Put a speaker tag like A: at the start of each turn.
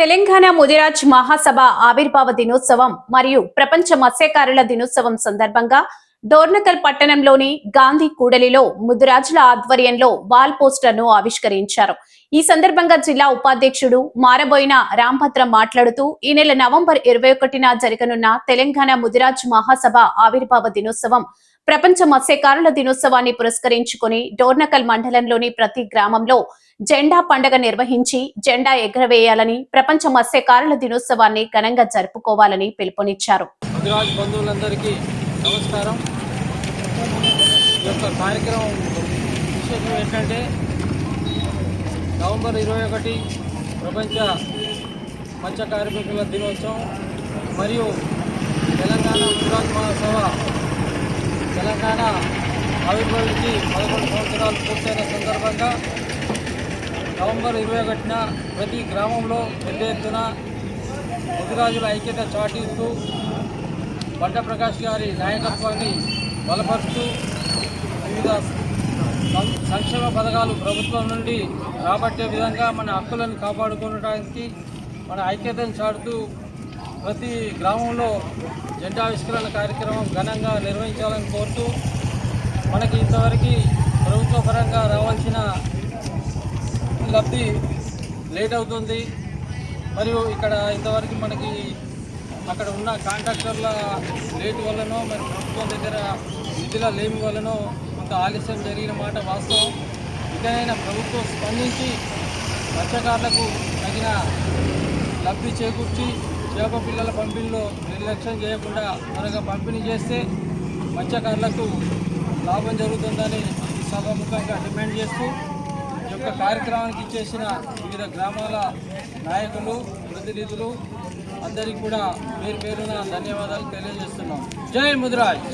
A: తెలంగాణ ముదిరాజ్ మహాసభ ఆవిర్భావ దినోత్సవం మరియు ప్రపంచ మత్స్యకారుల దినోత్సవం సందర్భంగా డోర్నకల్ పట్టణంలోని గాంధీ కూడలిలో ముదిరాజుల ఆధ్వర్యంలో వాల్ పోస్టర్ను ఆవిష్కరించారు. ఈ సందర్భంగా జిల్లా ఉపాధ్యక్షుడు మారబోయిన రాంభద్ర మాట్లాడుతూ ఈ నెల నవంబర్ ఇరవై ఒకటిన జరగనున్న తెలంగాణ ముదిరాజ్ మహాసభ ఆవిర్భావ దినోత్సవం ప్రపంచ మత్స్యకారుల దినోత్సవాన్ని పురస్కరించుకొని డోర్నకల్ మండలంలోని ప్రతి గ్రామంలో జెండా పండగ నిర్వహించి జెండా ఎగరవేయాలని ప్రపంచ మత్స్యకారుల దినోత్సవాన్ని ఘనంగా జరుపుకోవాలని పిలుపునిచ్చారు.
B: నమస్కారం. ఈ యొక్క కార్యక్రమం విశేషం ఏంటంటే నవంబర్ ఇరవై ఒకటి ప్రపంచ మత్స్య కార్మికుల దినోత్సవం మరియు తెలంగాణ గుజరాత్ మహాసభ తెలంగాణ ఆవిర్భవించి పదకొండు సంవత్సరాలు పూర్తయిన సందర్భంగా నవంబర్ ఇరవై ఒకటిన ప్రతి గ్రామంలో పెద్ద ఎత్తున ముదిరాజుల ఐక్యత చాటిస్తూ బండ ప్రకాష్ గారి నాయకత్వాన్ని బలపరుస్తూ వివిధ సం- సంక్షేమ పథకాలు ప్రభుత్వం నుండి రాబట్టే విధంగా మన హక్కులను కాపాడుకోవడానికి మన ఐక్యతను చాటుతూ ప్రతి గ్రామంలో జెండావిష్కరణ కార్యక్రమం ఘనంగా నిర్వహించాలని కోరుతూ మనకి ఇంతవరకు ప్రభుత్వ పరంగా రావాల్సిన లబ్ధి లేట్ అవుతుంది. మరియు ఇక్కడ ఇంతవరకు మనకి అక్కడ ఉన్న కాంట్రాక్టర్ల రేటు వల్లనో మరి ప్రభుత్వం దగ్గర నిధుల లేమి వల్లనో కొంత ఆలస్యం జరిగిన మాట వాస్తవం. ఇకనైనా ప్రభుత్వం స్పందించి మత్స్యకారులకు తగిన లబ్ధి చేకూర్చి చేప పిల్లల పంపిణీలో నిర్లక్ష్యం చేయకుండా త్వరగా పంపిణీ చేస్తే మత్స్యకారులకు లాభం జరుగుతుందని సభాముఖంగా డిమాండ్ చేస్తూ యొక్క కార్యక్రమానికి ఇచ్చేసిన వివిధ గ్రామాల నాయకులు ప్రతినిధులు అందరికీ కూడా పేరు పేరున ధన్యవాదాలు తెలియజేస్తున్నాం. జై ముదిరాజ్.